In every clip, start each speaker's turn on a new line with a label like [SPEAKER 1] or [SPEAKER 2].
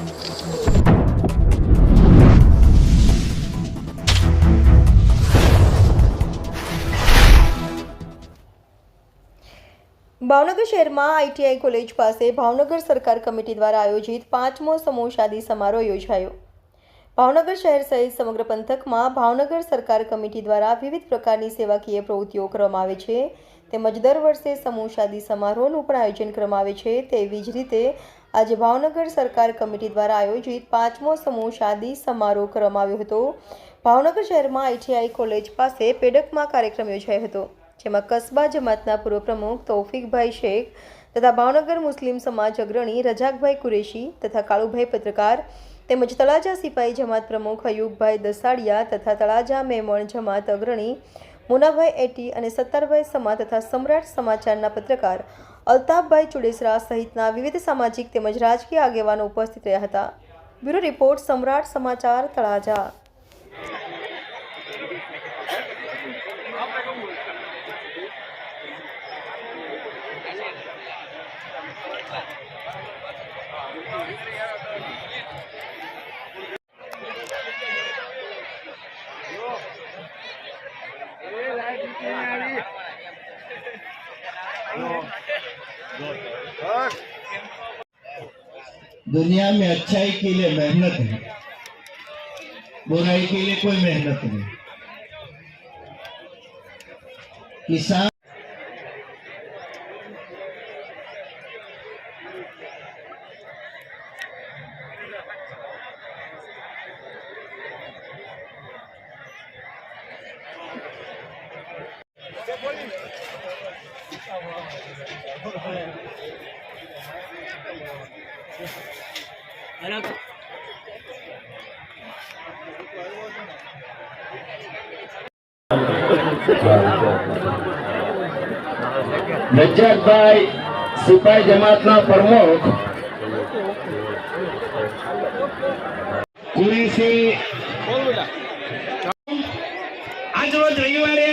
[SPEAKER 1] ભાવનગર શહેરમાં ITI college પાસે ભાવનગર સરકાર કમિટી દ્વારા આયોજિત પાંચમો સમૂહ શાદી સમારોહ યોજાયો. ભાવનગર શહેર સહિત સમગ્ર પંથકમાં ભાવનગર સરકાર કમિટી દ્વારા વિવિધ પ્રકારની સેવાકીય પ્રવૃત્તિઓ કરવામાં આવે છે. તેમજ દર વર્ષે સમૂહ શાદી સમારોહનું પણ આયોજન કરવામાં આવે છે. તેવી જ રીતે આજે ભાવનગર સરકાર કમિટી દ્વારા આયોજિત પાંચમો સમૂહ શાદી સમારોહ કરવામાં આવ્યો હતો. ભાવનગર શહેરમાં આઈટીઆઈ કોલેજ પાસે પેડકમાં કાર્યક્રમ યોજાયો હતો, જેમાં કસ્બા જમાતના પૂર્વ પ્રમુખ તૌફિકભાઈ શેખ તથા ભાવનગર મુસ્લિમ સમાજ અગ્રણી રજાકભાઈ કુરેશી તથા કાળુભાઈ પત્રકાર તેમજ તળાજા સિપાઈ જમાત પ્રમુખ અયુબભાઈ દસાડિયા તથા તળાજા મેમણ જમાત અગ્રણી મુનાભાઈ એટી અને સત્તારભાઈ સમા તથા સમ્રાટ સમાચારના પત્રકાર અલ્તાફભાઈ ચુડેસરા સહિતના વિવિધ સામાજિક તેમજ રાજકીય આગેવાનો ઉપસ્થિત રહ્યા હતા. બ્યુરો રિપોર્ટ સમ્રાટ સમાચાર તળાજા.
[SPEAKER 2] दुनिया में अच्छाई के लिए मेहनत है बुराई के लिए कोई मेहनत नहीं। किसान રજાકભાઈ સિપાઈ જમાતના પ્રમુખ. કુરેશી
[SPEAKER 3] આજ રોજ રવિવારે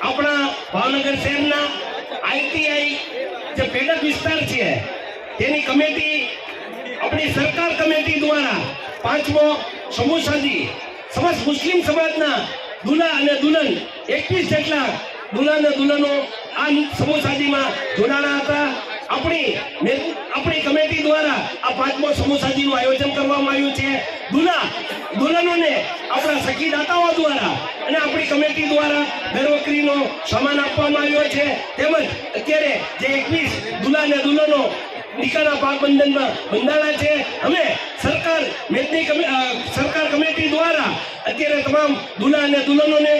[SPEAKER 3] આપણા ભાવનગર શહેરના આઈટીઆઈ જે પેડક વિસ્તાર છે તેની કમિટી, આપણી સરકાર કમિટી દ્વારા પાંચમો સમૂહ સાજી સમસ્ત મુસ્લિમ સમાજના દુલ્હા અને દુલ્હન, એકવીસ જેટલા દુલા અને દુલ્હનો આ સમૂહ સાજીમાં જોડાણા હતા. આપણી આપણી કમિટી દ્વારા આ પાંચમો સમૂહ સાજીનું આયોજન કરવામાં આવ્યું છે. દુલ્હા દુલ્હનોને આપણા સખીદાતાઓ દ્વારા અને આપણી કમિટી દ્વારા ઘરવકરીનો સામાન આપવામાં આવ્યો છે. તેમજ અત્યારે જે એકવીસ દુલા અને દુલ્હનો નિકાના પાક બંધનમાં બંધાણા છે. અમે સરકાર મેદની સરકાર કમિટી દ્વારા અત્યારે તમામ દુલ્હા અને દુલ્હનોને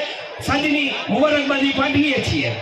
[SPEAKER 3] શાદીની મુબારકબાદી પાઠવીએ છીએ.